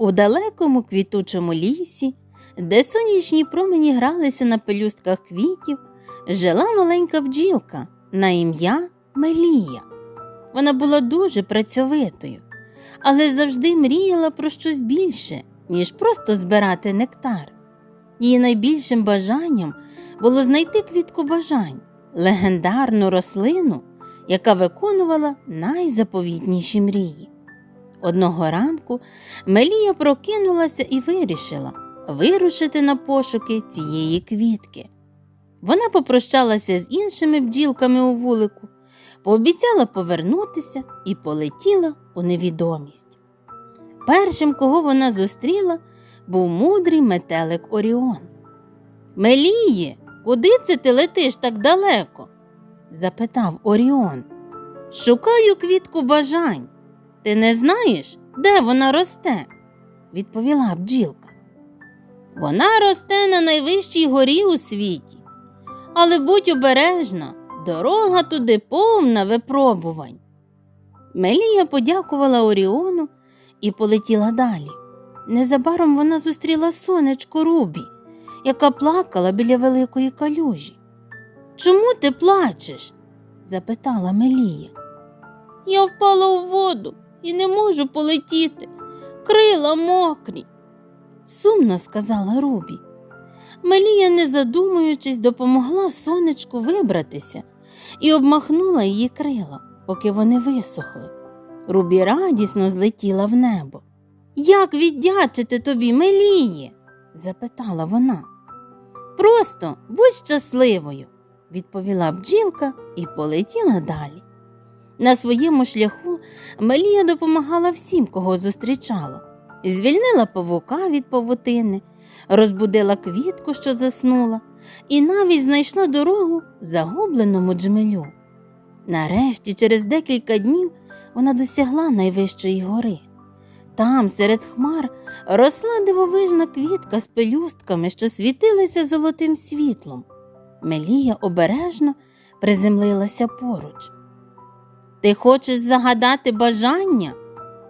У далекому квітучому лісі, де сонячні промені гралися на пелюстках квітів, жила маленька бджілка на ім'я Мелія. Вона була дуже працьовитою, але завжди мріяла про щось більше, ніж просто збирати нектар. Її найбільшим бажанням було знайти квітку бажань, легендарну рослину, яка виконувала найзаповітніші мрії. Одного ранку Мелія прокинулася і вирішила вирушити на пошуки цієї квітки. Вона попрощалася з іншими бджілками у вулику, пообіцяла повернутися і полетіла у невідомість. Першим, кого вона зустріла, був мудрий метелик Оріон. Меліє, куди це ти летиш так далеко? запитав Оріон. Шукаю квітку бажань. Ти не знаєш, де вона росте? відповіла бджілка. Вона росте на найвищій горі у світі. Але будь обережна, дорога туди повна випробувань. Мелія подякувала Оріону і полетіла далі. Незабаром вона зустріла сонечко Рубі, яка плакала біля великої калюжі. Чому ти плачеш? запитала Мелія. Я впала у воду і не можу полетіти. Крила мокрі, сумно сказала Рубі. Мелія, не задумуючись, допомогла сонечку вибратися і обмахнула її крила, поки вони висохли. Рубі радісно злетіла в небо. Як віддячити тобі, Меліє? запитала вона. Просто будь щасливою, відповіла бджілка і полетіла далі. На своєму шляху Мелія допомагала всім, кого зустрічала. Звільнила павука від павутини, розбудила квітку, що заснула, і навіть знайшла дорогу загубленому джмелю. Нарешті, через декілька днів, вона досягла найвищої гори. Там, серед хмар, росла дивовижна квітка з пелюстками, що світилися золотим світлом. Мелія обережно приземлилася поруч. Ти хочеш загадати бажання?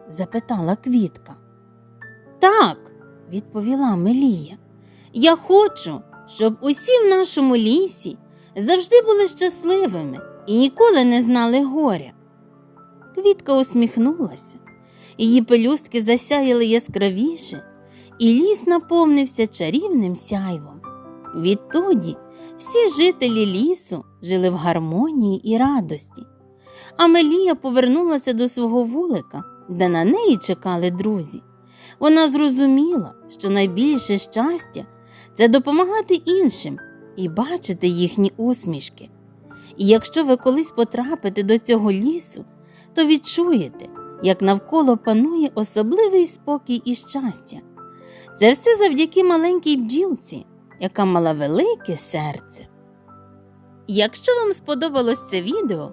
запитала квітка. Так, відповіла Мелія. Я хочу, щоб усі в нашому лісі завжди були щасливими і ніколи не знали горя. Квітка усміхнулася, її пелюстки засяяли яскравіше, і ліс наповнився чарівним сяйвом. Відтоді всі жителі лісу жили в гармонії і радості. Амелія повернулася до свого вулика, де на неї чекали друзі. Вона зрозуміла, що найбільше щастя це допомагати іншим і бачити їхні усмішки. І якщо ви колись потрапите до цього лісу, то відчуєте, як навколо панує особливий спокій і щастя. Це все завдяки маленькій бджілці, яка мала велике серце. Якщо вам сподобалось це відео,